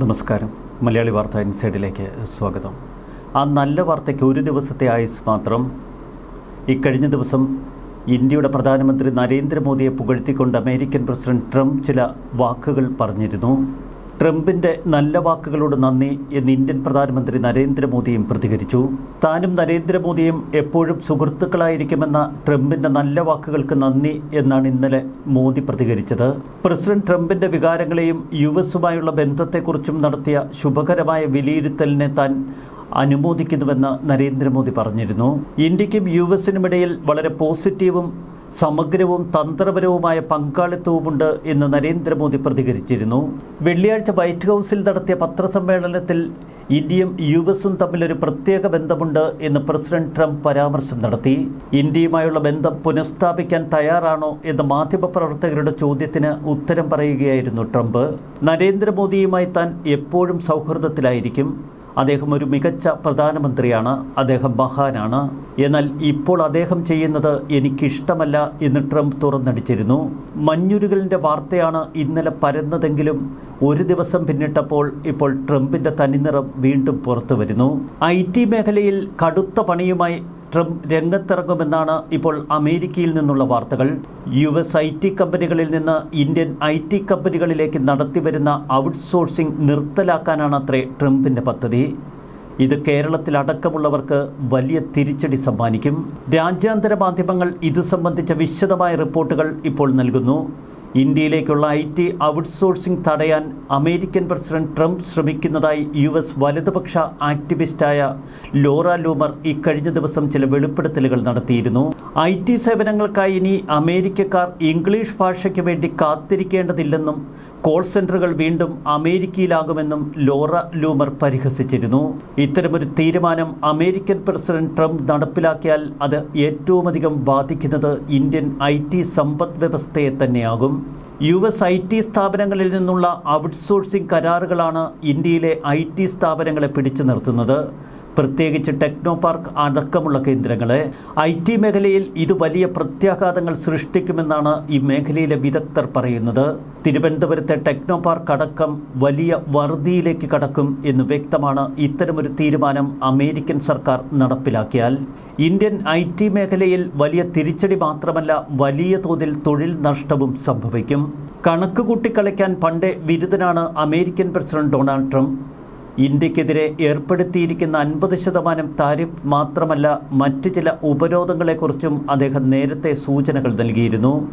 നമസ്കാരം. മലയാളി വാർത്ത ഇൻസൈഡിലേക്ക് സ്വാഗതം. ആ നല്ല വാർത്തയ്ക്ക് ഒരു ദിവസത്തെ ആയുസ് മാത്രം. ഇക്കഴിഞ്ഞ ദിവസം ഇന്ത്യയുടെ പ്രധാനമന്ത്രി നരേന്ദ്രമോദിയെ പുകഴ്ത്തിക്കൊണ്ട് അമേരിക്കൻ പ്രസിഡന്റ് ട്രംപ് ചില വാക്കുകൾ പറഞ്ഞിരുന്നു. ട്രംപിന്റെ നല്ല വാക്കുകളോട് നന്ദി എന്ന് ഇന്ത്യൻ പ്രധാനമന്ത്രി നരേന്ദ്രമോദിയും പ്രതികരിച്ചു. താനും നരേന്ദ്രമോദിയും എപ്പോഴും സുഹൃത്തുക്കളായിരിക്കുമെന്ന ട്രംപിന്റെ നല്ല വാക്കുകൾക്ക് നന്ദി എന്നാണ് ഇന്നലെ മോദി പ്രതികരിച്ചത്. പ്രസിഡന്റ് ട്രംപിന്റെ വികാരങ്ങളെയും യു എസുമായുള്ള ബന്ധത്തെക്കുറിച്ചും നടത്തിയ ശുഭകരമായ വിലയിരുത്തലിനെ താൻ അനുമോദിക്കുന്നുവെന്ന് നരേന്ദ്രമോദി പറഞ്ഞിരുന്നു. ഇന്ത്യക്കും യു എസിനുമിടയിൽ വളരെ പോസിറ്റീവും സമഗ്രവും തന്ത്രപരവുമായ പങ്കാളിത്തവുമുണ്ട് എന്ന് നരേന്ദ്രമോദി പ്രതികരിച്ചിരുന്നു. വെള്ളിയാഴ്ച വൈറ്റ് ഹൗസിൽ നടത്തിയ പത്രസമ്മേളനത്തിൽ ഇന്ത്യയും യു എസും തമ്മിലൊരു പ്രത്യേക ബന്ധമുണ്ട് എന്ന് പ്രസിഡന്റ് ട്രംപ് പരാമർശം നടത്തി. ഇന്ത്യയുമായുള്ള ബന്ധം പുനഃസ്ഥാപിക്കാൻ തയ്യാറാണോ എന്ന മാധ്യമപ്രവർത്തകരുടെ ചോദ്യത്തിന് ഉത്തരം പറയുകയായിരുന്നു ട്രംപ്. നരേന്ദ്രമോദിയുമായി താൻ എപ്പോഴും സൗഹൃദത്തിലായിരിക്കും. അദ്ദേഹം ഒരു മികച്ച പ്രധാനമന്ത്രിയാണ് അദ്ദേഹം മഹാനാണ്. എന്നാൽ ഇപ്പോൾ അദ്ദേഹം ചെയ്യുന്നത് എനിക്കിഷ്ടമല്ല എന്ന് ട്രംപ് തുറന്നടിച്ചിരുന്നു. മഞ്ഞുരുകലിന്റെ വാർത്തയാണ് ഇന്നലെ പരന്നതെങ്കിലും ഒരു ദിവസം പിന്നിട്ടപ്പോൾ ഇപ്പോൾ ട്രംപിന്റെ തനിനിറം വീണ്ടും പുറത്തു വരുന്നു ഐ ടി മേഖലയിൽ കടുത്ത പണിയുമായി ട്രംപ് രംഗത്തിറങ്ങുമെന്നാണ് ഇപ്പോൾ അമേരിക്കയിൽ നിന്നുള്ള വാർത്തകൾ. യു എസ് ഐ ടി കമ്പനികളിൽ നിന്ന് ഇന്ത്യൻ ഐ ടി കമ്പനികളിലേക്ക് നടത്തിവരുന്ന ഔട്ട്സോഴ്സിംഗ് നിർത്തലാക്കാനാണ് അത്രേ ട്രംപിന്റെ പദ്ധതി. ഇത് കേരളത്തിൽ അടക്കമുള്ളവർക്ക് വലിയ തിരിച്ചടി സമ്മാനിക്കും. രാജ്യാന്തര മാധ്യമങ്ങൾ ഇത് സംബന്ധിച്ച വിശദമായ റിപ്പോർട്ടുകൾ ഇപ്പോൾ നൽകുന്നു. ഇന്ത്യയിലേക്കുള്ള ഐ ടി ഔട്ട്സോഴ്സിംഗ് തടയാൻ അമേരിക്കൻ പ്രസിഡന്റ് ട്രംപ് ശ്രമിക്കുന്നതായി യു എസ് വലതുപക്ഷ ആക്ടിവിസ്റ്റായ ലോറ ലൂമർ ഇക്കഴിഞ്ഞ ദിവസം ചില വെളിപ്പെടുത്തലുകൾ നടത്തിയിരുന്നു. ഐ ടി സേവനങ്ങൾക്കായി ഇനി അമേരിക്കക്കാർ ഇംഗ്ലീഷ് ഭാഷയ്ക്ക് വേണ്ടി കാത്തിരിക്കേണ്ടതില്ലെന്നും കോൾ സെന്ററുകൾ വീണ്ടും അമേരിക്കയിലാകുമെന്നും ലോറ ലൂമർ പരിഹസിച്ചിരുന്നു. ഇത്തരമൊരു തീരുമാനം അമേരിക്കൻ പ്രസിഡന്റ് ട്രംപ് നടപ്പിലാക്കിയാൽ അത് ഏറ്റവുമധികം ബാധിക്കുന്നത് ഇന്ത്യൻ ഐ ടി സമ്പദ് വ്യവസ്ഥയെ തന്നെയാകും. യു എസ് ഐ ടി സ്ഥാപനങ്ങളിൽ നിന്നുള്ള ഔട്ട്സോഴ്സിംഗ് കരാറുകളാണ് ഇന്ത്യയിലെ ഐ ടി സ്ഥാപനങ്ങളെ പിടിച്ചു നിർത്തുന്നത്. പ്രത്യേകിച്ച് ടെക്നോ പാർക്ക് അടക്കമുള്ള കേന്ദ്രങ്ങളെ. ഐ ടി മേഖലയിൽ ഇത് വലിയ പ്രത്യാഘാതങ്ങൾ സൃഷ്ടിക്കുമെന്നാണ് ഈ മേഖലയിലെ വിദഗ്ധർ പറയുന്നത്. തിരുവനന്തപുരത്തെ ടെക്നോ പാർക്ക് അടക്കം വലിയ വറുതിയിലേക്ക് കടക്കും എന്ന് വ്യക്തമാണ് ഇത്തരമൊരു തീരുമാനം അമേരിക്കൻ സർക്കാർ നടപ്പിലാക്കിയാൽ. ഇന്ത്യൻ ഐ ടി മേഖലയിൽ വലിയ തിരിച്ചടി മാത്രമല്ല വലിയ തോതിൽ തൊഴിൽ നഷ്ടവും സംഭവിക്കും. കണക്ക് കൂട്ടിക്കളിക്കാൻ പണ്ടേ വിരുദ്ധനാണ് അമേരിക്കൻ പ്രസിഡന്റ് ഡൊണാൾഡ് ട്രംപ്. ഇന്ത്യക്കെതിരെ ഏർപ്പെടുത്തിയിരിക്കുന്ന അൻപത് ശതമാനം താരിഫ് മാത്രമല്ല മറ്റ് ചില ഉപരോധങ്ങളെക്കുറിച്ചും അദ്ദേഹം നേരത്തെ സൂചനകൾ നൽകിയിരുന്നു.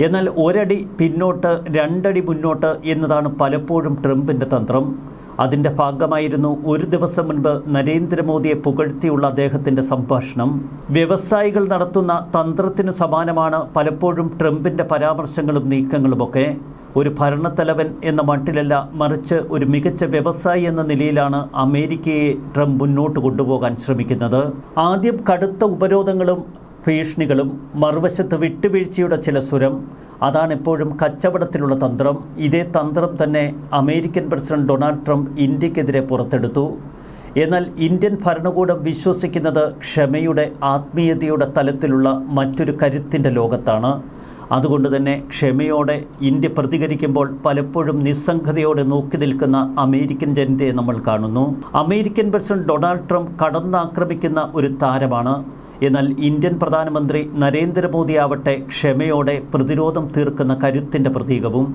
എന്നാൽ ഒരടി പിന്നോട്ട് രണ്ടടി മുന്നോട്ട് എന്നതാണ് പലപ്പോഴും ട്രംപിന്റെ തന്ത്രം. അതിന്റെ ഭാഗമായിരുന്നു ഒരു ദിവസം മുൻപ് നരേന്ദ്രമോദിയെ പുകഴ്ത്തിയുള്ള അദ്ദേഹത്തിന്റെ സംഭാഷണം. വ്യവസായികൾ നടത്തുന്ന തന്ത്രത്തിന് സമാനമാണ് പലപ്പോഴും ട്രംപിന്റെ പരാമർശങ്ങളും നീക്കങ്ങളുമൊക്കെ. ഒരു ഭരണത്തലവൻ എന്ന മട്ടിലല്ല മറിച്ച് ഒരു മികച്ച വ്യവസായി എന്ന നിലയിലാണ് അമേരിക്കയെ ട്രംപ് മുന്നോട്ട് കൊണ്ടുപോകാൻ ശ്രമിക്കുന്നത്. ആദ്യം കടുത്ത ഉപരോധങ്ങളും ഭീഷണികളും മറുവശത്ത് വിട്ടുവീഴ്ചയുടെ ചില സ്വരം അതാണ് എപ്പോഴും കച്ചവടത്തിലുള്ള തന്ത്രം. ഇതേ തന്ത്രം തന്നെ അമേരിക്കൻ പ്രസിഡന്റ് ഡൊണാൾഡ് ട്രംപ് ഇന്ത്യക്കെതിരെ പുറത്തെടുത്തു. എന്നാൽ ഇന്ത്യൻ ഭരണകൂടം വിശ്വസിക്കുന്നത് ക്ഷമയുടെ ആത്മീയതയുടെ തലത്തിലുള്ള മറ്റൊരു കരുത്തിന്റെ ലോകത്താണ്. അതുകൊണ്ട് തന്നെ ക്ഷമയോടെ ഇന്ത്യ പ്രതികരിക്കുമ്പോൾ പലപ്പോഴും നിസ്സംഗതയോടെ നോക്കി നിൽക്കുന്ന അമേരിക്കൻ ജനതയെ നമ്മൾ കാണുന്നു. അമേരിക്കൻ പ്രസിഡന്റ് ഡൊണാൾഡ് ട്രംപ് കടന്നാക്രമിക്കുന്ന ഒരു താരമാണ് എന്നാൽ ഇന്ത്യൻ പ്രധാനമന്ത്രി നരേന്ദ്രമോദി ആവട്ടെ ക്ഷമയോടെ പ്രതിരോധം തീർക്കുന്ന കരുത്തിന്റെ പ്രതീകവും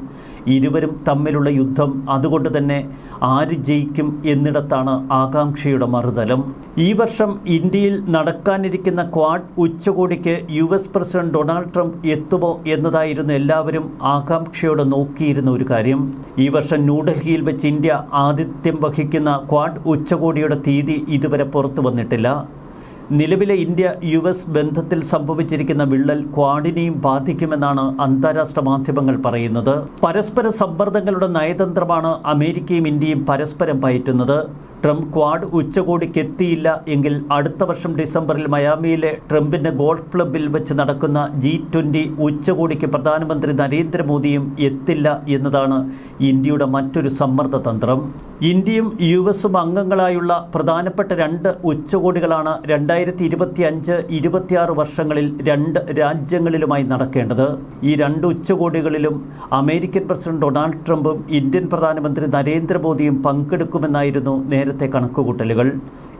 ഇരുവരും തമ്മിലുള്ള യുദ്ധം അതുകൊണ്ട് തന്നെ ആര് ജയിക്കും എന്നിടത്താണ് ആകാംക്ഷയുടെ മറുതലം. ഈ വർഷം ഇന്ത്യയിൽ നടക്കാനിരിക്കുന്ന ക്വാഡ് ഉച്ചകോടിക്ക് U S president Donald Trump എത്തുമോ എന്നതായിരുന്നു എല്ലാവരും ആകാംക്ഷയോടെ നോക്കിയിരുന്ന ഒരു കാര്യം. ഈ വർഷം ന്യൂഡൽഹിയിൽ വെച്ച് ഇന്ത്യ ആതിഥ്യം വഹിക്കുന്ന ക്വാഡ് ഉച്ചകോടിയുടെ തീയതി ഇതുവരെ പുറത്തു വന്നിട്ടില്ല. നിലവിലെ ഇന്ത്യ യു എസ് ബന്ധത്തിൽ സംഭവിച്ചിരിക്കുന്ന വിള്ളൽ ക്വാഡിനെയും ബാധിക്കുമെന്നാണ് അന്താരാഷ്ട്ര മാധ്യമങ്ങൾ പറയുന്നത്. പരസ്പര സമ്മർദ്ദങ്ങളുടെ നയതന്ത്രമാണ് അമേരിക്കയും ഇന്ത്യയും പരസ്പരം പയറ്റുന്നത്. ട്രംപ് ക്വാഡ് ഉച്ചകോടിക്ക് എത്തിയില്ല എങ്കിൽ അടുത്ത വർഷം ഡിസംബറിൽ മയാമിയിലെ ട്രംപിന്റെ ഗോൾഫ് ക്ലബിൽ വെച്ച് നടക്കുന്ന ജി ട്വന്റി ഉച്ചകോടിക്ക് പ്രധാനമന്ത്രി നരേന്ദ്രമോദിയും എത്തില്ല എന്നതാണ് ഇന്ത്യയുടെ മറ്റൊരു സമ്മർദ്ദ തന്ത്രം. ഇന്ത്യയും യു എസും അംഗങ്ങളായുള്ള പ്രധാനപ്പെട്ട രണ്ട് ഉച്ചകോടികളാണ് രണ്ടായിരത്തി ഇരുപത്തി അഞ്ച് ഇരുപത്തിയാറ് വർഷങ്ങളിൽ രണ്ട് രാജ്യങ്ങളിലുമായി നടക്കേണ്ടത്. ഈ രണ്ട് ഉച്ചകോടികളിലും അമേരിക്കൻ പ്രസിഡന്റ് ഡൊണാൾഡ് ട്രംപും ഇന്ത്യൻ പ്രധാനമന്ത്രി നരേന്ദ്രമോദിയും പങ്കെടുക്കുമെന്നായിരുന്നു നേരത്തെ കണക്കുകൂട്ടലുകൾ.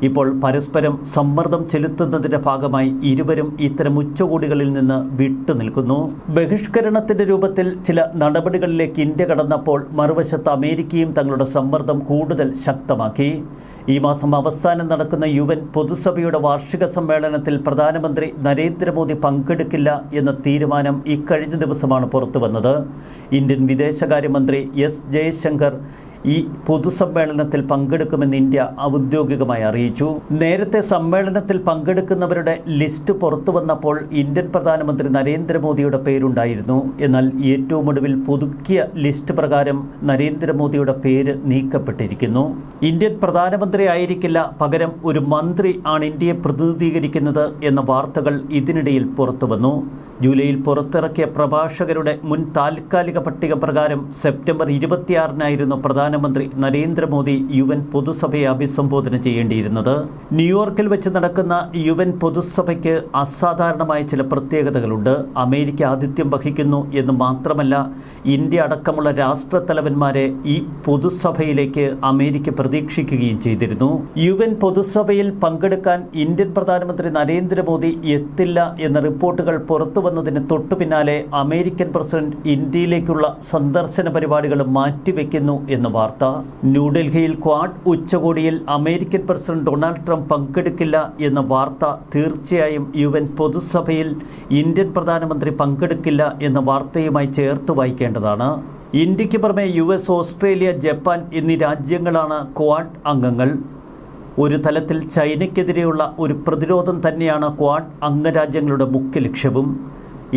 ഇപ്പോൾ പരസ്പരം സമ്മർദ്ദം ചെലുത്തുന്നതിന്റെ ഭാഗമായി ഇരുവരും ഇത്തരം ഉച്ചകോടികളിൽ നിന്ന് വിട്ടുനിൽക്കുന്നു ബഹിഷ്കരണത്തിന്റെ രൂപത്തിൽ ചില നടപടികളിലേക്ക് ഇന്ത്യ കടന്നപ്പോൾ മറുവശത്ത് അമേരിക്കയും തങ്ങളുടെ സമ്മർദ്ദം കൂടുതൽ ശക്തമാക്കി. ഈ മാസം അവസാനം നടക്കുന്ന യു എൻ പൊതുസഭയുടെ വാർഷിക സമ്മേളനത്തിൽ പ്രധാനമന്ത്രി നരേന്ദ്രമോദി പങ്കെടുക്കില്ല എന്ന തീരുമാനം ഇക്കഴിഞ്ഞ ദിവസമാണ് പുറത്തുവന്നത്. ഇന്ത്യൻ വിദേശകാര്യമന്ത്രി എസ് ജയശങ്കർ ഈ പൊതുസമ്മേളനത്തിൽ പങ്കെടുക്കുമെന്ന് ഇന്ത്യ ഔദ്യോഗികമായി അറിയിച്ചു. നേരത്തെ സമ്മേളനത്തിൽ പങ്കെടുക്കുന്നവരുടെ ലിസ്റ്റ് പുറത്തു വന്നപ്പോൾ ഇന്ത്യൻ പ്രധാനമന്ത്രി നരേന്ദ്രമോദിയുടെ പേരുണ്ടായിരുന്നു. എന്നാൽ ഏറ്റവും ഒടുവിൽ പുതുക്കിയ ലിസ്റ്റ് പ്രകാരം നരേന്ദ്രമോദിയുടെ പേര് നീക്കപ്പെട്ടിരിക്കുന്നു. ഇന്ത്യൻ പ്രധാനമന്ത്രി ആയിരിക്കില്ല പകരം ഒരു മന്ത്രി ആണ് ഇന്ത്യയെ പ്രതിനിധീകരിക്കുന്നത് എന്ന വാർത്തകൾ ഇതിനിടയിൽ പുറത്തു വന്നു. ജൂലൈയിൽ പുറത്തിറക്കിയ പ്രഭാഷകരുടെ മുൻ താൽക്കാലിക പട്ടിക പ്രകാരം സെപ്റ്റംബർ ഇരുപത്തിയാറിനായിരുന്നു പ്രധാനമന്ത്രി നരേന്ദ്രമോദി യു എൻ പൊതുസഭയെ അഭിസംബോധന ചെയ്യേണ്ടിയിരുന്നത്. ന്യൂയോർക്കിൽ വെച്ച് നടക്കുന്ന യു എൻ പൊതുസഭയ്ക്ക് അസാധാരണമായ ചില പ്രത്യേകതകളുണ്ട്. അമേരിക്ക ആതിഥ്യം വഹിക്കുന്നു എന്ന് മാത്രമല്ല ഇന്ത്യ അടക്കമുള്ള രാഷ്ട്രത്തലവന്മാരെ ഈ പൊതുസഭയിലേക്ക് അമേരിക്ക പ്രതീക്ഷിക്കുകയും ചെയ്തിരുന്നു. യു എൻ പൊതുസഭയിൽ പങ്കെടുക്കാൻ ഇന്ത്യൻ പ്രധാനമന്ത്രി നരേന്ദ്രമോദി എത്തില്ല എന്ന റിപ്പോർട്ടുകൾ പുറത്തു വന്നതിന് തൊട്ടു പിന്നാലെ അമേരിക്കൻ പ്രസിഡന്റ് ഇന്ത്യയിലേക്കുള്ള സന്ദർശന പരിപാടികൾ മാറ്റിവെക്കുന്നു എന്ന വാർത്ത. ന്യൂഡൽഹിയിൽ ക്വാഡ് ഉച്ചകോടിയിൽ അമേരിക്കൻ പ്രസിഡന്റ് ഡൊണാൾഡ് ട്രംപ് പങ്കെടുക്കില്ല എന്ന വാർത്ത തീർച്ചയായും യു എൻ പൊതുസഭയിൽ ഇന്ത്യൻ പ്രധാനമന്ത്രി പങ്കെടുക്കില്ല എന്ന വാർത്തയുമായി ചേർത്ത് വായിക്കേണ്ടതാണ്. ഇന്ത്യയ്ക്ക് പുറമെ യു എസ് ഓസ്ട്രേലിയ ജപ്പാൻ എന്നീ രാജ്യങ്ങളാണ് ക്വാഡ് അംഗങ്ങൾ. ഒരു തലത്തിൽ ചൈനയ്ക്കെതിരെയുള്ള ഒരു പ്രതിരോധം തന്നെയാണ് ക്വാഡ് അംഗരാജ്യങ്ങളുടെ മുഖ്യ ലക്ഷ്യവും.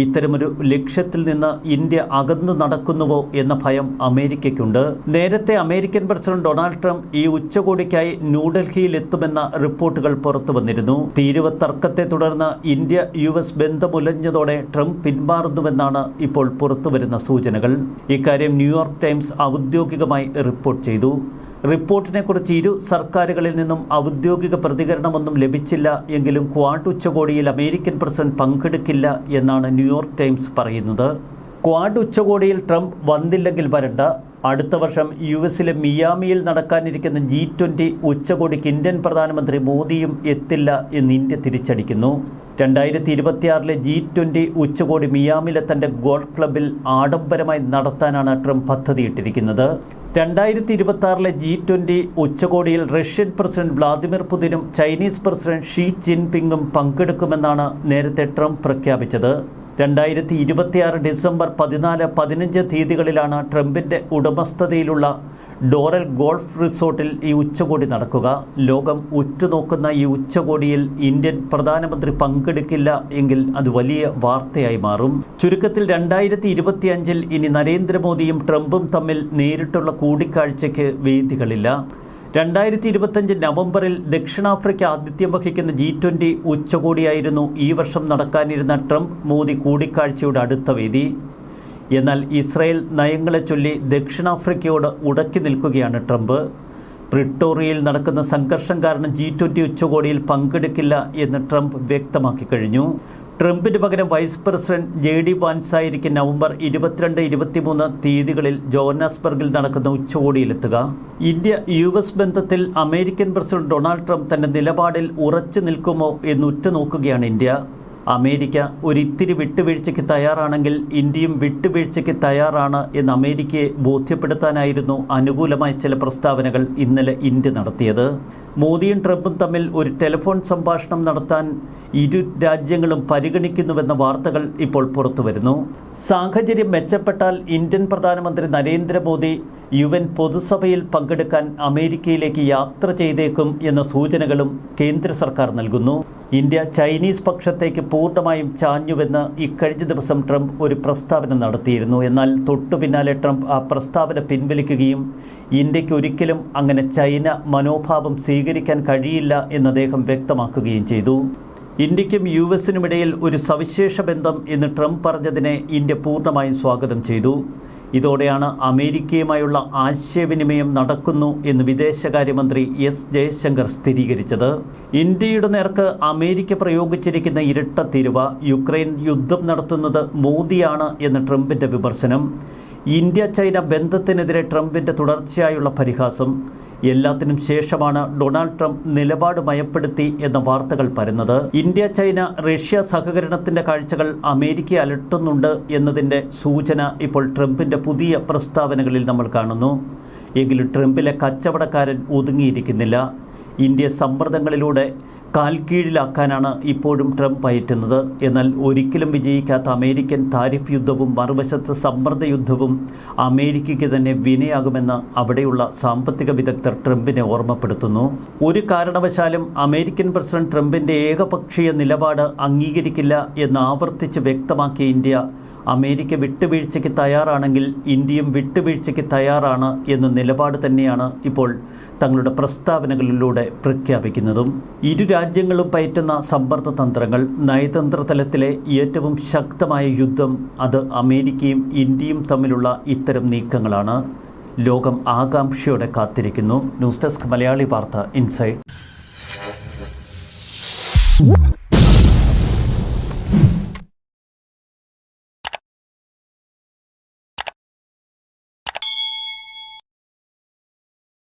ഇത്തരമൊരു ലക്ഷ്യത്തിൽ നിന്ന് ഇന്ത്യ അകന്നു നടക്കുന്നുവോ എന്ന ഭയം അമേരിക്കയ്ക്കുണ്ട്. നേരത്തെ അമേരിക്കൻ പ്രസിഡന്റ് ഡൊണാൾഡ് ട്രംപ് ഈ ഉച്ചകോടിക്കായി ന്യൂഡൽഹിയിൽ എത്തുമെന്ന റിപ്പോർട്ടുകൾ പുറത്തു വന്നിരുന്നു. തീരുവ തർക്കത്തെ തുടർന്ന് ഇന്ത്യ യു എസ് ബന്ധമുലഞ്ഞതോടെ ട്രംപ് പിന്മാറുന്നുവെന്നാണ് ഇപ്പോൾ പുറത്തുവരുന്ന സൂചനകൾ. ഇക്കാര്യം ന്യൂയോർക്ക് ടൈംസ് ഔദ്യോഗികമായി റിപ്പോർട്ട് ചെയ്തു. റിപ്പോർട്ടിനെക്കുറിച്ച് ഇരു സർക്കാരുകളിൽ നിന്നും ഔദ്യോഗിക പ്രതികരണമൊന്നും ലഭിച്ചില്ല എങ്കിലും ക്വാഡ് ഉച്ചകോടിയിൽ അമേരിക്കൻ പ്രസിഡന്റ് പങ്കെടുക്കില്ല എന്നാണ് ന്യൂയോർക്ക് ടൈംസ് പറയുന്നത്. ക്വാഡ് ഉച്ചകോടിയിൽ ട്രംപ് വന്നില്ലെങ്കിൽ വരണ്ട. അടുത്ത വർഷം യു എസിലെ മിയാമിയിൽ നടക്കാനിരിക്കുന്ന ജി ട്വന്റി ഉച്ചകോടിക്ക് ഇന്ത്യൻ പ്രധാനമന്ത്രി മോദിയും എത്തില്ല എന്ന് ഇന്ത്യ തിരിച്ചടിക്കുന്നു. രണ്ടായിരത്തി ഇരുപത്തിയാറിലെ ജി ട്വന്റി ഉച്ചകോടി മിയാമിലെ തന്റെ ഗോൾഫ് ക്ലബിൽ ആഡംബരമായി നടത്താനാണ് ട്രംപ് പദ്ധതിയിട്ടിരിക്കുന്നത്. രണ്ടായിരത്തി ഇരുപത്തി ആറിലെ ജി ട്വന്റി ഉച്ചകോടിയിൽ റഷ്യൻ പ്രസിഡന്റ് വ്ളാദിമിർ പുതിനും ചൈനീസ് പ്രസിഡന്റ് ഷീ ജിൻപിങ്ങും പങ്കെടുക്കുമെന്നാണ് നേരത്തെ ട്രംപ് പ്രഖ്യാപിച്ചത്. രണ്ടായിരത്തി ഇരുപത്തിയാറ് ഡിസംബർ പതിനാല് പതിനഞ്ച് തീയതികളിലാണ് ട്രംപിന്റെ ഉടമസ്ഥതയിലുള്ള ഡോറൽ ഗോൾഫ് റിസോർട്ടിൽ ഈ ഉച്ചകോടി നടക്കുക. ലോകം ഉറ്റുനോക്കുന്ന ഈ ഉച്ചകോടിയിൽ ഇന്ത്യൻ പ്രധാനമന്ത്രി പങ്കെടുക്കില്ല എങ്കിൽ അത് വലിയ വാർത്തയായി മാറും. ചുരുക്കത്തിൽ രണ്ടായിരത്തി ഇരുപത്തിയഞ്ചിൽ ഇനി നരേന്ദ്രമോദിയും ട്രംപും തമ്മിൽ നേരിട്ടുള്ള കൂടിക്കാഴ്ചയ്ക്ക് വേദികളില്ല. രണ്ടായിരത്തി ഇരുപത്തഞ്ച് നവംബറിൽ ദക്ഷിണാഫ്രിക്ക ആതിഥ്യം വഹിക്കുന്ന ജി ട്വന്റി ഉച്ചകോടിയായിരുന്നു ഈ വർഷം നടക്കാനിരുന്ന ട്രംപ് മോദി കൂടിക്കാഴ്ചയുടെ അടുത്ത വേദി. എന്നാൽ ഇസ്രായേൽ നയങ്ങളെ ചൊല്ലി ദക്ഷിണാഫ്രിക്കയോട് ഉടക്കി നിൽക്കുകയാണ് ട്രംപ്. പ്രിട്ടോറിയയിൽ നടക്കുന്ന സംഘർഷം കാരണം ജി ട്വന്റി ഉച്ചകോടിയിൽ പങ്കെടുക്കില്ല എന്ന് ട്രംപ് വ്യക്തമാക്കി കഴിഞ്ഞു. ട്രംപിന് പകരം vice president J D Vance ആയിരിക്കും നവംബർ ഇരുപത്തിരണ്ട് ഇരുപത്തിമൂന്ന് തീയതികളിൽ ജോഹന്നാസ്ബർഗിൽ നടക്കുന്ന ഉച്ചകോടിയിലെത്തുക. ഇന്ത്യ യു എസ് ബന്ധത്തിൽ അമേരിക്കൻ പ്രസിഡന്റ് ഡൊണാൾഡ് ട്രംപ് തന്റെ നിലപാടിൽ ഉറച്ചു നിൽക്കുമോ എന്ന് ഉറ്റുനോക്കുകയാണ് ഇന്ത്യ. അമേരിക്ക ഒരിത്തിരി വിട്ടുവീഴ്ചയ്ക്ക് തയ്യാറാണെങ്കിൽ ഇന്ത്യയും വിട്ടുവീഴ്ചയ്ക്ക് തയ്യാറാണ് എന്ന് അമേരിക്കയെ ബോധ്യപ്പെടുത്താനായിരുന്നു അനുകൂലമായ ചില പ്രസ്താവനകൾ ഇന്നലെ ഇന്ത്യ നടത്തിയത്. മോദിയും ട്രംപും തമ്മിൽ ഒരു ടെലിഫോൺ സംഭാഷണം നടത്താൻ ഇരു രാജ്യങ്ങളും പരിഗണിക്കുന്നുവെന്ന വാർത്തകൾ ഇപ്പോൾ പുറത്തുവരുന്നു. സാഹചര്യം മെച്ചപ്പെട്ടാൽ ഇന്ത്യൻ പ്രധാനമന്ത്രി നരേന്ദ്രമോദി യു എൻ പൊതുസഭയിൽ പങ്കെടുക്കാൻ അമേരിക്കയിലേക്ക് യാത്ര ചെയ്തേക്കും എന്ന സൂചനകളും കേന്ദ്ര സർക്കാർ നൽകുന്നു. ഇന്ത്യ ചൈനീസ് പക്ഷത്തേക്ക് പൂർണമായും ചാഞ്ഞുവെന്ന് ഇക്കഴിഞ്ഞ ദിവസം ട്രംപ് ഒരു പ്രസ്താവന നടത്തിയിരുന്നു. എന്നാൽ തൊട്ടു പിന്നാലെ ട്രംപ് ആ പ്രസ്താവന പിൻവലിക്കുകയും ഇന്ത്യയ്ക്ക് ഒരിക്കലും അങ്ങനെ ചൈന മനോഭാവം സ്വീകരിക്കാൻ കഴിയില്ല എന്ന് അദ്ദേഹം വ്യക്തമാക്കുകയും ചെയ്തു. ഇന്ത്യക്കും യു എസിനുമിടയിൽ ഒരു സവിശേഷ ബന്ധം എന്ന് ട്രംപ് പറഞ്ഞതിനെ ഇന്ത്യ പൂർണമായും സ്വാഗതം ചെയ്തു. ഇതോടെയാണ് അമേരിക്കയുമായുള്ള ആശയവിനിമയം നടക്കുന്നു എന്ന് വിദേശകാര്യമന്ത്രി എസ് ജയശങ്കർ സ്ഥിരീകരിച്ചത്. ഇന്ത്യയുടെ നേർക്ക് അമേരിക്ക പ്രയോഗിച്ചിരിക്കുന്ന ഇരട്ട തിരുവ യുക്രൈൻ യുദ്ധം നടത്തുന്നത് മോദിയാണ് എന്ന് ട്രംപിന്റെ വിമർശനം. ഇന്ത്യ ചൈന ബന്ധത്തിനെതിരെ ട്രംപിന്റെ തുടർച്ചയായുള്ള പരിഹാസം. എല്ലാത്തിനും ശേഷമാണ് ഡൊണാൾഡ് ട്രംപ് നിലപാട് മയപ്പെടുത്തി എന്ന വാർത്തകൾ പരുന്നത്. ഇന്ത്യ ചൈന റഷ്യ സഹകരണത്തിന്റെ കാഴ്ചകൾ അമേരിക്ക അലട്ടുന്നുണ്ട് എന്നതിന്റെ സൂചന ഇപ്പോൾ ട്രംപിന്റെ പുതിയ പ്രസ്താവനകളിൽ നമ്മൾ കാണുന്നു. എങ്കിലും ട്രംപിലെ കച്ചവടക്കാരൻ ഒതുങ്ങിയിരിക്കുന്നില്ല. ഇന്ത്യ സമ്മർദ്ദങ്ങളിലൂടെ കാൽക്കീഴിലാക്കാനാണ് ഇപ്പോഴും ട്രംപ് പയറ്റുന്നത്. എന്നാൽ ഒരിക്കലും വിജയിക്കാത്ത അമേരിക്കൻ താരിഫ് യുദ്ധവും മറുവശത്ത് സമ്മർദ്ദ യുദ്ധവും അമേരിക്കയ്ക്ക് തന്നെ വിനയാകുമെന്ന് അവിടെയുള്ള സാമ്പത്തിക വിദഗ്ധർ ട്രംപിനെ ഓർമ്മപ്പെടുത്തുന്നു. ഒരു കാരണവശാലും അമേരിക്കൻ പ്രസിഡന്റ് ട്രംപിന്റെ ഏകപക്ഷീയ നിലപാട് അംഗീകരിക്കില്ല എന്ന് ആവർത്തിച്ച് വ്യക്തമാക്കിയ ഇന്ത്യ അമേരിക്ക വിട്ടുവീഴ്ചയ്ക്ക് തയ്യാറാണെങ്കിൽ ഇന്ത്യയും വിട്ടുവീഴ്ചയ്ക്ക് തയ്യാറാണ് എന്ന നിലപാട് തന്നെയാണ് ഇപ്പോൾ തങ്ങളുടെ പ്രസ്താവനകളിലൂടെ പ്രഖ്യാപിക്കുന്നതും. ഇരു രാജ്യങ്ങളും പയറ്റുന്ന സമ്പർദ്ദ തന്ത്രങ്ങൾ നയതന്ത്ര തലത്തിലെ ഏറ്റവും ശക്തമായ യുദ്ധം അത് അമേരിക്കയും ഇന്ത്യയും തമ്മിലുള്ള ഇത്തരം നീക്കങ്ങളാണ്. ലോകം ആകാംക്ഷയോടെ കാത്തിരിക്കുന്നു. ന്യൂസ് ഡെസ്ക് മലയാളി വാർത്ത ഇൻസൈഡ്